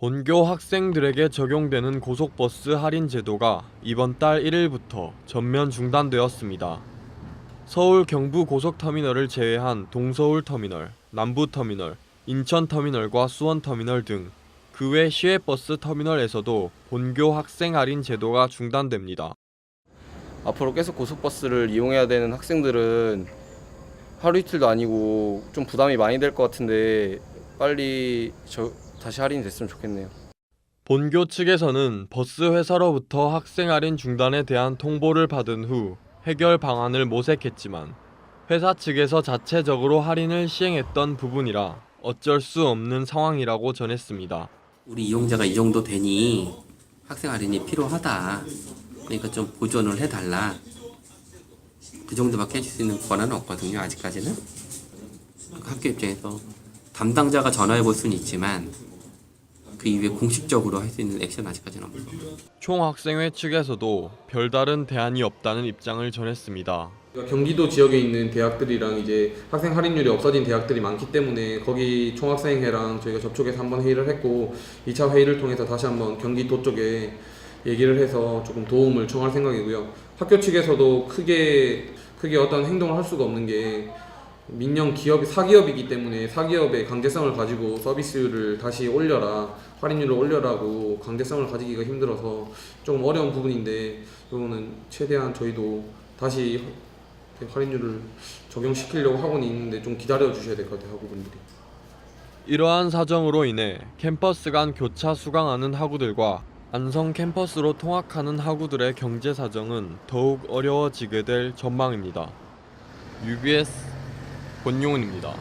본교 학생들에게 적용되는 고속버스 할인 제도가 이번 달 1일부터 전면 중단되었습니다. 서울 경부 고속터미널을 제외한 동서울 터미널, 남부 터미널, 인천 터미널과 수원 터미널 등 그 외 시외버스 터미널에서도 본교 학생 할인 제도가 중단됩니다. 앞으로 계속 고속버스를 이용해야 되는 학생들은 하루 이틀도 아니고 좀 부담이 많이 될 것 같은데 빨리 저 다시 할인이 됐으면 좋겠네요. 본교 측에서는 버스 회사로부터 학생 할인 중단에 대한 통보를 받은 후 해결 방안을 모색했지만 회사 측에서 자체적으로 할인을 시행했던 부분이라 어쩔 수 없는 상황이라고 전했습니다. 우리 이용자가 이 정도 되니 학생 할인이 필요하다. 그러니까 좀 보존을 해달라. 그 정도밖에 해줄 수 있는 권한은 없거든요. 아직까지는. 학교 입장에서 담당자가 전화해 볼 수는 있지만 그 이후에 공식적으로 할 수 있는 액션 아직까지는 없어. 총학생회 측에서도 별다른 대안이 없다는 입장을 전했습니다. 그러니까 경기도 지역에 있는 대학들이랑 이제 학생 할인율이 없어진 대학들이 많기 때문에 거기 총학생회랑 저희가 접촉해서 한번 회의를 했고 2차 회의를 통해서 다시 한번 경기도 쪽에 얘기를 해서 조금 도움을 청할 생각이고요. 학교 측에서도 크게 크게 어떤 행동을 할 수가 없는 게 민영 기업이 사기업이기 때문에 사기업의 강제성을 가지고 서비스를 다시 올려라 할인율을 올려라고 강제성을 가지기가 힘들어서 조금 어려운 부분인데 이거는 최대한 저희도 다시 할인율을 적용시키려고 하고는 있는데 좀 기다려 주셔야 될 것 같아요 학우분들이. 이러한 사정으로 인해 캠퍼스 간 교차 수강하는 학우들과 안성 캠퍼스로 통학하는 학우들의 경제 사정은 더욱 어려워지게 될 전망입니다. UBS 권용훈입니다.